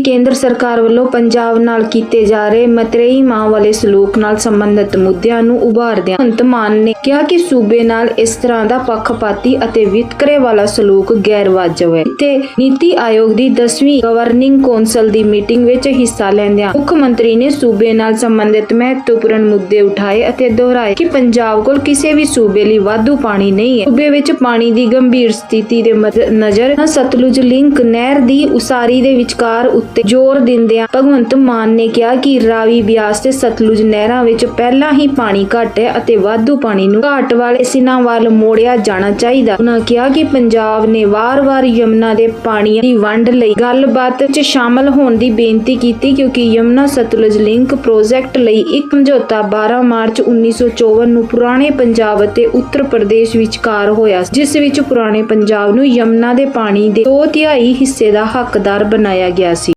ਕੇਂਦਰ ਸਰਕਾਰ ਵੱਲੋਂ ਪੰਜਾਬ ਨਾਲ ਕੀਤੇ ਜਾ ਰਹੇ ਮਤਰੇਈ ਮਾਂ ਵਾਲੇ ਸਲੂਕ ਨਾਲ ਸੰਬੰਧਿਤ ਮੁੱਦਿਆਂ ਨੂੰ ਉਭਾਰਦਿਆਂ ਭਗਵੰਤ ਮਾਨ ਨੇ ਕਿਹਾ ਕਿ ਸੂਬੇ ਨਾਲ ਇਸ ਤਰ੍ਹਾਂ ਦਾ ਪੱਖਪਾਤੀ ਅਤੇ ਵਿਤਕਰੇ ਵਾਲਾ ਸਲੂਕ ਗੈਰ ਵਾਜਬ ਹੈ। ਤੇ ਨੀਤੀ ਆਯੋਗ ਦੀ 10ਵੀਂ ਗਵਰਨਿੰਗ ਕੌਂਸਲ ਦੀ ਮੀਟਿੰਗ ਵਿੱਚ ਹਿੱਸਾ ਲੈਂਦਿਆਂ ਮੁੱਖ ਮੰਤਰੀ ਨੇ ਸੂਬੇ ਨਾਲ ਸੰਬੰਧਿਤ ਮਹੱਤਵਪੂਰਨ ਮੁੱਦੇ ਉਠਾਏ ਅਤੇ ਦੁਹਰਾਏ ਕਿ ਪੰਜਾਬ ਕੋਲ ਕਿਸੇ ਵੀ ਸੂਬੇ ਲਈ ਵਾਧੂ ਪਾਣੀ ਨਹੀਂ ਹੈ। ਸੂਬੇ ਵਿੱਚ ਪਾਣੀ ਦੀ ਗੰਭੀਰ ਸਥਿਤੀ ਦੇ ਨਜ਼ਰ ਸਤਲੁਜ ਲਿੰਕ ਨਹਿਰ ਦੀ ਉਸਾਰੀ ਦੇ ਵਿਚਕਾਰ ਉੱਤੇ ਜ਼ੋਰ ਦਿੰਦਿਆਂ ਭਗਵੰਤ ਮਾਨ ਨੇ ਕਿਹਾ ਕਿ ਰਾਵੀ ਬਿਆਸ ਤੇ ਸਤਲੁਜ ਨਹਿਰਾਂ ਵਿੱਚ ਪਹਿਲਾਂ ਹੀ ਪਾਣੀ ਘੱਟ ਹੈ ਅਤੇ ਵਾਧੂ ਪਾਣੀ ਨੂੰ ਘਾਟ ਵਾਲੇ ਸਿਨਾਂ ਵੱਲ ਮੋੜਿਆ ਜਾਣਾ ਚਾਹੀਦਾ। ਉਹਨਾਂ ਕਿਹਾ ਕਿ ਪੰਜਾਬ ਨੇ ਵਾਰ-ਵਾਰ ਯਮੁਨਾ ਦੇ ਪਾਣੀ ਦੀ ਵੰਡ ਲਈ ਗੱਲਬਾਤ ਵਿੱਚ ਸ਼ਾਮਲ ਹੋਣ ਦੀ ਬੇਨਤੀ ਕੀਤੀ ਕਿਉਂਕਿ ਯਮੁਨਾ ਸਤਲੁਜ ਲਿੰਕ ਪ੍ਰੋਜੈਕਟ ਲਈ ਇੱਕ ਸਮਝੌਤਾ 12 ਮਾਰਚ 1954 ਨੂੰ ਪੁਰਾਣੇ ਪੰਜਾਬ ਅਤੇ ਉੱਤਰ ਪ੍ਰਦੇਸ਼ ਵਿਚਕਾਰ ਹੋਇਆ ਜਿਸ ਵਿੱਚ ਪੁਰਾਣੇ ਪੰਜਾਬ ਨੂੰ ਯਮੁਨਾ ਦੇ ਪਾਣੀ ਦੇ ਦੋ ਤਿਹਾਈ ਹਿੱਸੇ ਦਾ ਹੱਕਦਾਰ ਬਣਾਇਆ ਗਿਆ ਸੀ।